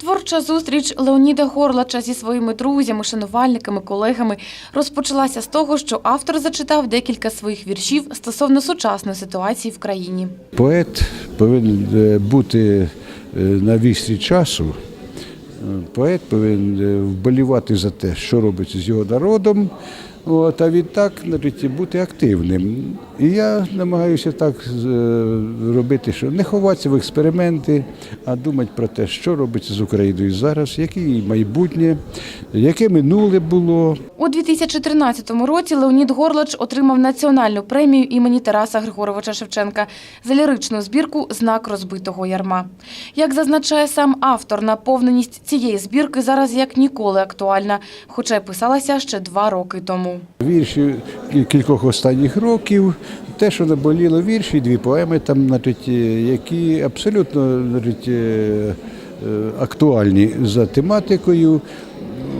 Творча зустріч Леоніда Горлача зі своїми друзями, шанувальниками, колегами розпочалася з того, що автор зачитав декілька своїх віршів стосовно сучасної ситуації в країні. Поет повинен е, бути е, на вістрі часу. Е, Поет повинен вболівати за те, що робиться з його народом, от, а відтак значить, бути активним. І я намагаюся так е, робити, що не ховатися в експерименти, а думати про те, що робиться з Україною зараз, яке її майбутнє, яке минуле було. У 2013 році Леонід Горлач отримав національну премію імені Тараса Григоровича Шевченка за ліричну збірку Знак розбитого ярма. Як зазначає сам автор, наповненість цієї збірки зараз як ніколи актуальна, хоча й писалася ще два роки тому. Вірші кількох останніх років, те, що наболіло вірші, дві поеми там, значить, е, які абсолютно значить, е, е, актуальні за тематикою.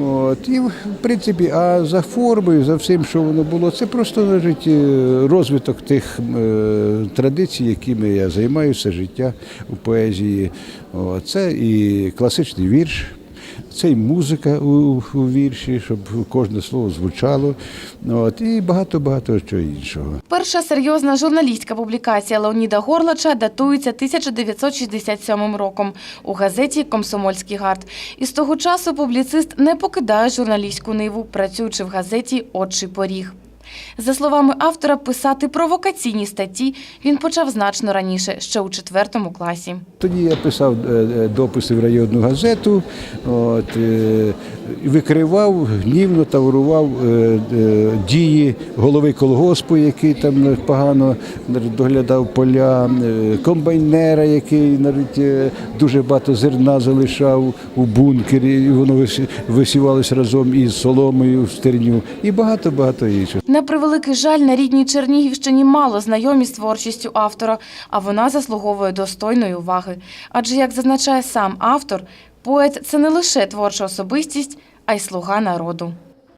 От, і в принципі, а за формою, за всім, що воно було, це просто значить, розвиток тих традицій, якими я займаюся життя у поезії. От, це і класичний вірш. Це і музика у, у вірші, щоб кожне слово звучало. От, і багато-багато чого іншого. Перша серйозна журналістська публікація Леоніда Горлача датується 1967 роком у газеті Комсомольський гард. І з того часу публіцист не покидає журналістську ниву, працюючи в газеті Отчий поріг. За словами автора, писати провокаційні статті він почав значно раніше, ще у четвертому класі. Тоді я писав е, е, дописи в районну газету, от, е, викривав, гнівно таврував дії голови колгоспу, який там погано доглядав поля, комбайнера, який навіть дуже багато зерна залишав у бункері, і воно висі- висівалось разом із соломою в стерню, і багато-багато іншого. На превеликий жаль, на рідній Чернігівщині мало знайомі з творчістю автора, а вона заслуговує достойної уваги. Адже, як зазначає сам автор, поет це не лише творча особистість, а й слуга народу.